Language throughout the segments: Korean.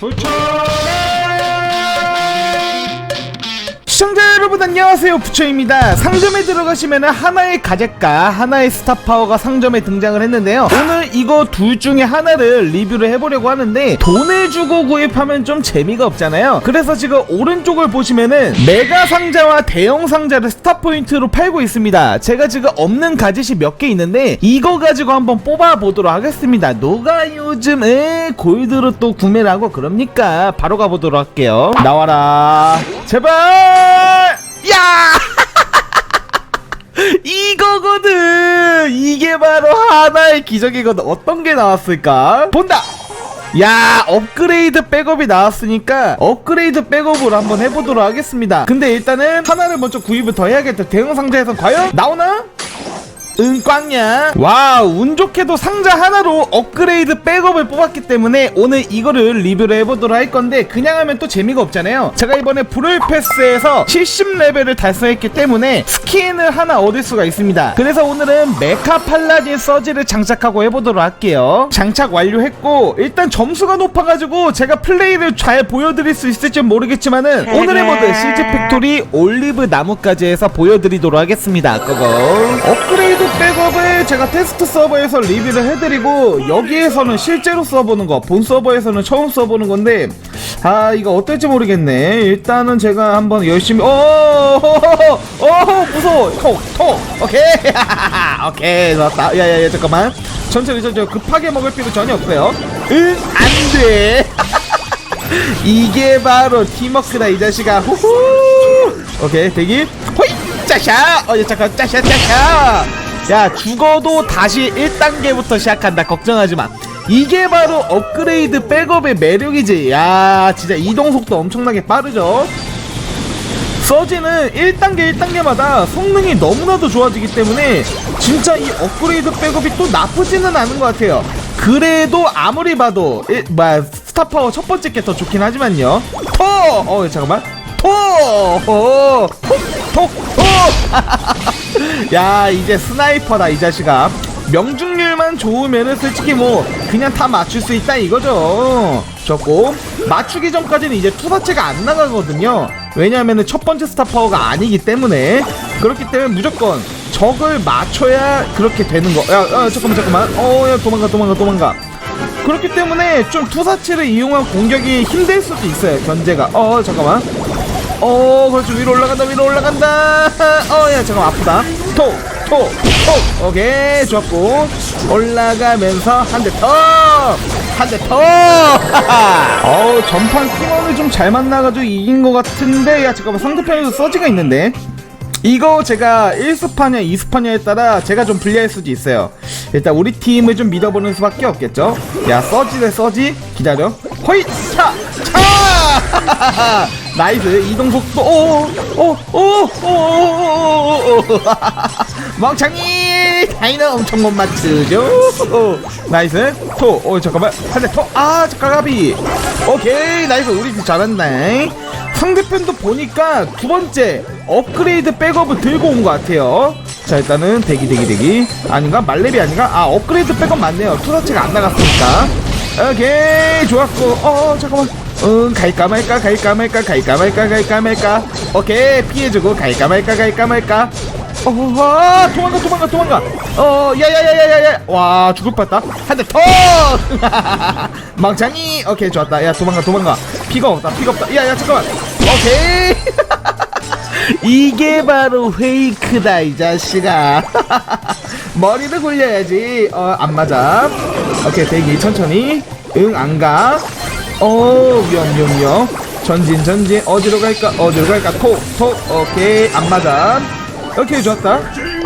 시 안녕하세요 부처입니다. 상점에 들어가시면 하나의 가젯과 하나의 스타파워가 상점에 등장을 했는데요. 오늘 이거 둘 중에 하나를 리뷰를 해보려고 하는데 돈을 주고 구입하면 좀 재미가 없잖아요. 그래서 지금 오른쪽을 보시면은 메가 상자와 대형 상자를 스타 포인트로 팔고 있습니다. 제가 지금 없는 가젯이 몇 개 있는데 이거 가지고 한번 뽑아보도록 하겠습니다. 누가 요즘에 골드로 또 구매를 하고 그럽니까? 바로 가보도록 할게요. 나와라. 제발 야! 이거거든! 이게 바로 하나의 기적이거든. 어떤 게 나왔을까? 본다! 야 업그레이드 백업이 나왔으니까 업그레이드 백업으로 한번 해보도록 하겠습니다. 근데 일단은 하나를 먼저 구입을 더 해야겠다. 대형 상자에서 과연 나오나? 응 꽝냐? 와우 운 좋게도 상자 하나로 업그레이드 백업을 뽑았기 때문에 오늘 이거를 리뷰를 해보도록 할 건데 그냥 하면 또 재미가 없잖아요. 제가 이번에 브롤 패스에서 70레벨을 달성했기 때문에 스킨을 하나 얻을 수가 있습니다. 그래서 오늘은 메카 팔라딘 서지를 장착하고 해보도록 할게요. 장착 완료했고 일단 점수가 높아가지고 제가 플레이를 잘 보여드릴 수 있을지 모르겠지만은 오늘의 모드 시즈 팩토리 올리브 나무까지 해서 보여드리도록 하겠습니다. 그거 업그레이드 백업을 제가 테스트 서버에서 리뷰를 해드리고 여기에서는 실제로 써보는 거 본 서버에서는 처음 써보는 건데 아 이거 어떨지 모르겠네. 일단은 제가 한번 열심히 어, 어어어 무서워. 톡톡. 오케이. 오케이. 좋았다. 야야야 잠깐만. 천천히 천천히. 급하게 먹을 필요 전혀 없고요. 응 안돼. 이게 바로 팀워크다 이 자식아. 후후. 오케이 대기. 호이 짜샤! 어 잠깐. 짜샤 짜샤 야 죽어도 다시 1단계부터 시작한다. 걱정하지마 이게 바로 업그레이드 백업의 매력이지. 야 진짜 이동 속도 엄청나게 빠르죠? 서지는 1단계 1단계마다 성능이 너무나도 좋아지기 때문에 진짜 이 업그레이드 백업이 또 나쁘지는 않은 것 같아요. 그래도 아무리 봐도 일, 뭐야 스타파워 첫 번째 게 더 좋긴 하지만요. 토! 어 잠깐만 토! 어, 톡! 톡! 야 이제 스나이퍼다 이 자식아 명중률만 좋으면은 솔직히 뭐 그냥 다 맞출 수 있다 이거죠 좋고 맞추기 전까지는 이제 투사체가 안 나가거든요 왜냐하면은 첫 번째 스타 파워가 아니기 때문에 그렇기 때문에 무조건 적을 맞춰야 그렇게 되는 거. 야, 야 잠깐만 잠깐만. 어, 야 도망가 도망가 도망가. 그렇기 때문에 좀 투사체를 이용한 공격이 힘들 수도 있어요 견제가. 어 잠깐만. 어 그렇지 위로 올라간다 위로 올라간다. 어야 잠깐 만 아프다. 톡 톡, 톡. 오케이 좋았고 올라가면서 한 대 더. 한대 더! 어우, 전판 팀원을 좀 잘 만나가지고 이긴 것 같은데, 야, 잠깐만, 상대편에도 서지가 있는데? 이거 제가 1스파냐 2스파냐에 따라 제가 좀 불리할 수도 있어요 일단 우리 팀을 좀 믿어보는 수밖에 없겠죠 야 서지 대 서지 기다려 허이 차! 차! 나이스. 이동 속도 오오오오오오오 멍청이! 다이너 엄청 못 맞추죠? 나이스. 토오 잠깐만. 한대 토아 잠깐가비. 오케이 나이스. 우리 팀 잘한다. 상대편도 보니까 두 번째 업그레이드 백업을 들고 온 것 같아요. 자 일단은 대기 대기 대기. 아닌가? 말레비 아닌가? 아 업그레이드 백업 맞네요. 투사체가 안 나갔으니까. 오케이 좋았고. 어 잠깐만 응 갈까 말까 갈까 말까 갈까 말까 갈까 말까 오케이 피해주고 갈까 말까 갈까 말까 어, 아, 도망가, 도망가, 도망가. 어, 야야야야야야. 와, 죽을 뻔했다. 한 대 더. 망창이. 오케이, 좋았다. 야, 도망가, 도망가. 피가 없다, 피가 없다. 야, 야, 잠깐만. 오케이. 이게 바로 페이크다, 이 자식아. 머리를 굴려야지. 어, 안 맞아. 오케이, 대기 천천히. 응, 안 가. 어, 위험, 위험, 위험. 전진, 전진. 어디로 갈까? 어디로 갈까? 톡, 톡. 오케이, 안 맞아. 오케이 좋았다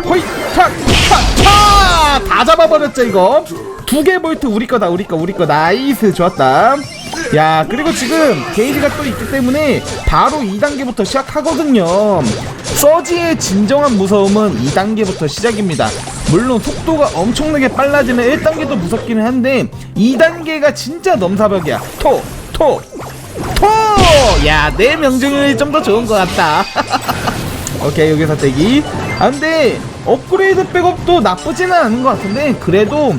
호이 차차차다 잡아버렸죠 이거 두 개 볼트 우리 거다 우리 거 우리 거 나이스 좋았다 야 그리고 지금 게이지가 또 있기 때문에 바로 2단계부터 시작하거든요 서지의 진정한 무서움은 2단계부터 시작입니다 물론 속도가 엄청나게 빨라지면 1단계도 무섭기는 한데 2단계가 진짜 넘사벽이야 토 토, 토! 야, 내 명중률이 좀 더 좋은 것 같다. 오케이 여기서 대기 아 근데 업그레이드 백업도 나쁘지는 않은 것 같은데 그래도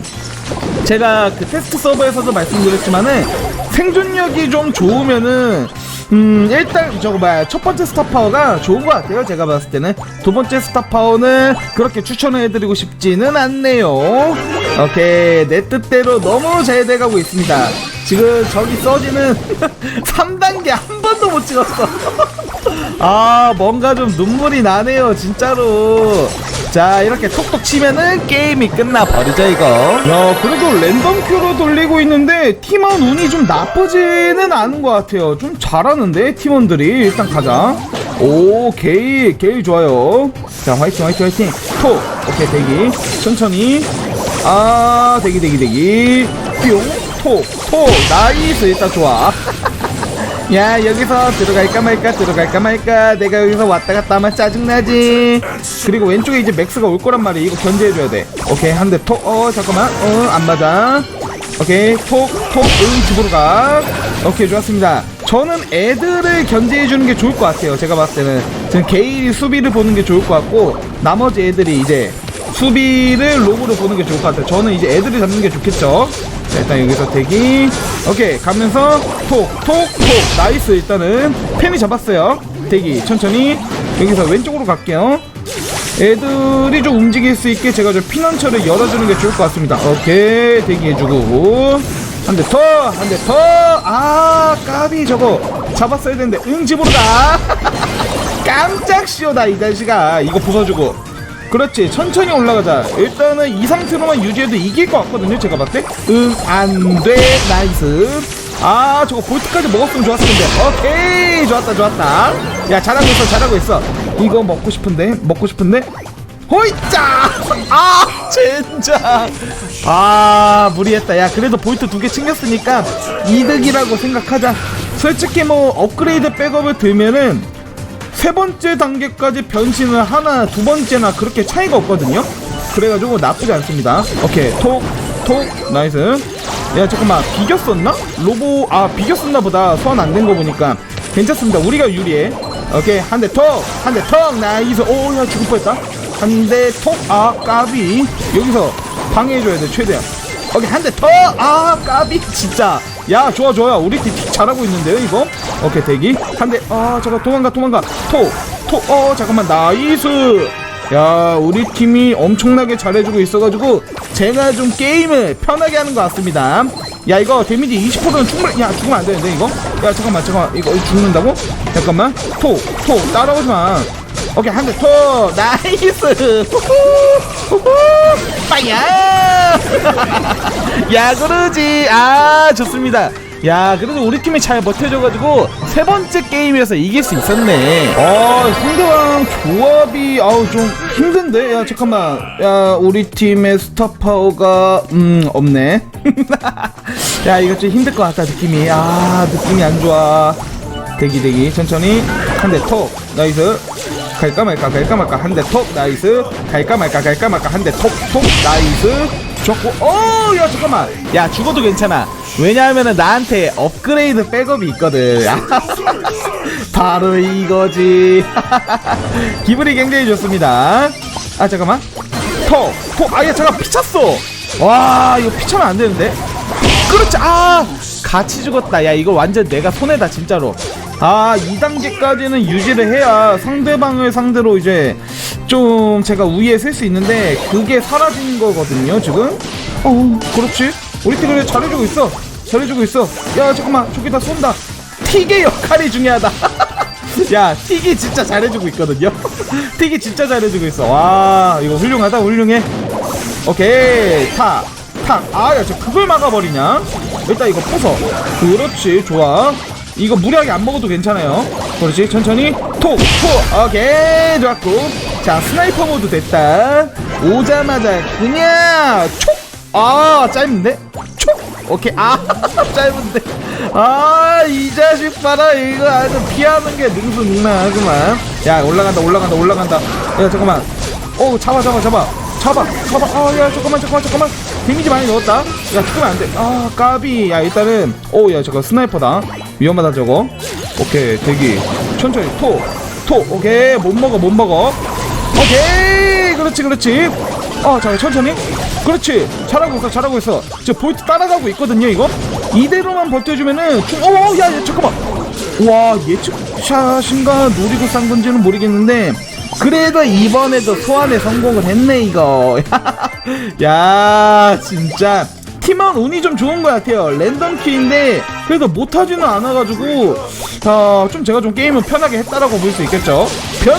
제가 그 테스트 서버에서도 말씀드렸지만은 생존력이 좀 좋으면은 음 일단 저거 뭐야 첫 번째 스타 파워가 좋은 것 같아요. 제가 봤을 때는. 두 번째 스타 파워는 그렇게 추천해드리고 싶지는 않네요. 오케이. 내 뜻대로 너무 잘 돼가고 있습니다. 지금 저기 써지는 3단계 한 번도 못 찍었어. 아 뭔가 좀 눈물이 나네요 진짜로 자 이렇게 톡톡 치면은 게임이 끝나버리죠 이거. 야 그래도 랜덤 큐로 돌리고 있는데 팀원 운이 좀 나쁘지는 않은 것 같아요. 좀 잘하는데 팀원들이. 일단 가자. 오 게이 게이 좋아요. 자 화이팅 화이팅 화이팅. 톡 오케이 대기. 천천히. 아 대기 대기 대기. 뿅톡톡 나이스 일단 좋아 야 여기서 들어갈까 말까 들어갈까 말까. 내가 여기서 왔다 갔다 하면 짜증나지. 그리고 왼쪽에 이제 맥스가 올 거란 말이야. 이거 견제해줘야 돼. 오케이 한 대 톡. 어 잠깐만. 어 안 맞아. 오케이 톡톡응 집으로 가. 오케이 좋았습니다. 저는 애들을 견제해주는 게 좋을 것 같아요. 제가 봤을 때는. 지금 게일이 수비를 보는 게 좋을 것 같고 나머지 애들이 이제 수비를 로브를 보는 게 좋을 것 같아요. 저는 이제 애들이 잡는 게 좋겠죠 자, 일단 여기서 대기. 오케이 가면서 톡 톡 톡. 나이스 일단은. 펜이 잡았어요. 대기 천천히. 여기서 왼쪽으로 갈게요. 애들이 좀 움직일 수 있게 제가 저 피난처를 열어주는 게 좋을 것 같습니다. 오케이 대기해주고. 한 대 더 한 대 더. 아 까비 저거. 잡았어야 되는데 응 집으로 가. 깜짝 쉬어다 이 자식아. 이거 부숴주고 그렇지. 천천히 올라가자. 일단은 이 상태로만 유지해도 이길 것 같거든요 제가 봤을 때응 안돼. 나이스. 아 저거 볼트까지 먹었으면 좋았을 텐데. 오케이. 좋았다 좋았다. 야 잘하고 있어 잘하고 있어. 이거 먹고 싶은데? 먹고 싶은데? 호이짜! 아 젠장 아 무리했다. 야 그래도 볼트 두 개 챙겼으니까 이득이라고 생각하자. 솔직히 뭐 업그레이드 백업을 들면은 세 번째 단계까지 변신을 하나 두 번째나 그렇게 차이가 없거든요? 그래가지고 나쁘지 않습니다. 오케이 톡 톡 나이스. 야 잠깐만 비겼었나? 로보 아 비겼었나 보다. 소환 안 된 거 보니까. 괜찮습니다. 우리가 유리해. 오케이 한 대 톡 한 대 톡 나이스. 오 야 죽을 뻔했다. 한 대 톡 아 까비. 여기서 방해해줘야 돼 최대한. 오케이 한대 더! 아 까비. 진짜 야 좋아 좋아. 우리 팀 잘하고 있는데요 이거? 오케이 대기. 한 대. 아 잠깐 도망가 도망가. 토 토 어 잠깐만. 나이스. 야 우리 팀이 엄청나게 잘해주고 있어가지고 제가 좀 게임을 편하게 하는 것 같습니다. 야 이거 데미지 20%는 충분히 야 죽으면 안 되는데 이거? 야 잠깐만 잠깐만. 이거 죽는다고? 잠깐만. 토 토. 따라오지마 오케이 한 대 더. 나이스. 빠야 야 그러지. 아 좋습니다. 야 그래도 우리 팀이 잘 버텨줘가지고 세 번째 게임에서 이길 수 있었네. 어 상대방 조합이 아우 좀 힘든데? 야 잠깐만. 야 우리 팀의 스타 파워가 음 없네. 야 이거 좀 힘들 것 같다 느낌이. 아 느낌이 안 좋아. 대기 대기. 천천히. 한 대톡 나이스 갈까 말까 갈까 말까 한 대 톡 나이스. 갈까 말까 갈까 말까 한 대 톡 톡 나이스. 좋고. 어야 잠깐만. 야 죽어도 괜찮아. 왜냐하면은 나한테 업그레이드 백업이 있거든. 바로 이거지. 기분이 굉장히 좋습니다. 아 잠깐만. 톡톡. 아야 잠깐 피쳤어. 와 이거 피차면 안 되는데? 그렇지. 아 같이 죽었다. 야 이거 완전 내가 손해다 진짜로 아 2단계까지는 유지를 해야 상대방을 상대로 이제 좀 제가 우위에 셀 수 있는데 그게 사라진 거거든요 지금. 어 그렇지. 우리 팀 그래 잘해주고 있어. 잘해주고 있어. 야 잠깐만. 저기 다 쏜다. 틱의 역할이 중요하다. 야 틱이 진짜 잘해주고 있거든요. 틱이 진짜 잘해주고 있어. 와 이거 훌륭하다. 훌륭해. 오케이. 탁 탁 아야 저 그걸 막아버리냐? 일단 이거 부숴. 그렇지. 좋아 이거 무리하게 안 먹어도 괜찮아요. 그렇지 천천히. 톡 톡 오케이 좋았고. 자 스나이퍼 모드 됐다. 오자마자 그냥 촉 아 짧은데? 촉! 오케이 아 짧은데. 아 이 자식 봐라. 이거 아주 피하는 게 능수능란하구만. 야 올라간다 올라간다 올라간다. 야 잠깐만. 오 잡아 잡아 잡아 잡아 잡아. 아야 잠깐만 잠깐만 잠깐만. 데미지 많이 넣었다. 야 죽으면 안돼. 아 까비. 야 일단은 오야 잠깐 스나이퍼다. 위험하다 저거. 오케이 대기. 천천히 토 토. 오케이 못 먹어 못 먹어. 오케이 그렇지 그렇지. 어 잠깐 천천히. 그렇지. 잘하고 있어 잘하고 있어. 저 볼트 따라가고 있거든요 이거. 이대로만 버텨주면은 좀- 어, 야, 야, 잠깐만. 와, 예측샷인가 노리고 싼 건지는 모르겠는데 그래도 이번에도 소환에 성공을 했네 이거. 야, 진짜 팀원 운이 좀 좋은 것 같아요. 랜덤 큐인데 그래도 못하지는 않아가지고 어, 좀 제가 좀 게임을 편하게 했다라고 볼 수 있겠죠. 변,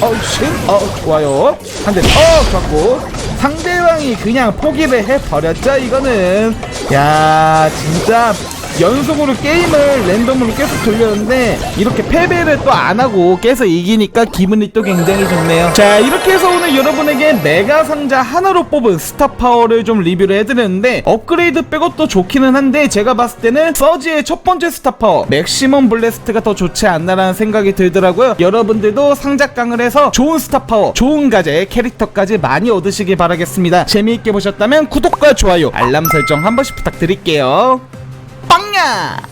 어, 신, 어, 좋아요. 한 대, 어, 좋았고 상대방이 그냥 포기를 해버렸죠. 이거는 야, 진짜. 연속으로 게임을 랜덤으로 계속 돌렸는데 이렇게 패배를 또 안 하고 계속 이기니까 기분이 또 굉장히 좋네요. 자 이렇게 해서 오늘 여러분에게 메가 상자 하나로 뽑은 스타 파워를 좀 리뷰를 해드렸는데 업그레이드 빼고 또 좋기는 한데 제가 봤을 때는 서지의 첫 번째 스타 파워 맥시멈 블래스트가 더 좋지 않나라는 생각이 들더라고요. 여러분들도 상자깡을 해서 좋은 스타 파워, 좋은 가제, 캐릭터까지 많이 얻으시길 바라겠습니다. 재미있게 보셨다면 구독과 좋아요, 알람 설정 한 번씩 부탁드릴게요. 빵야!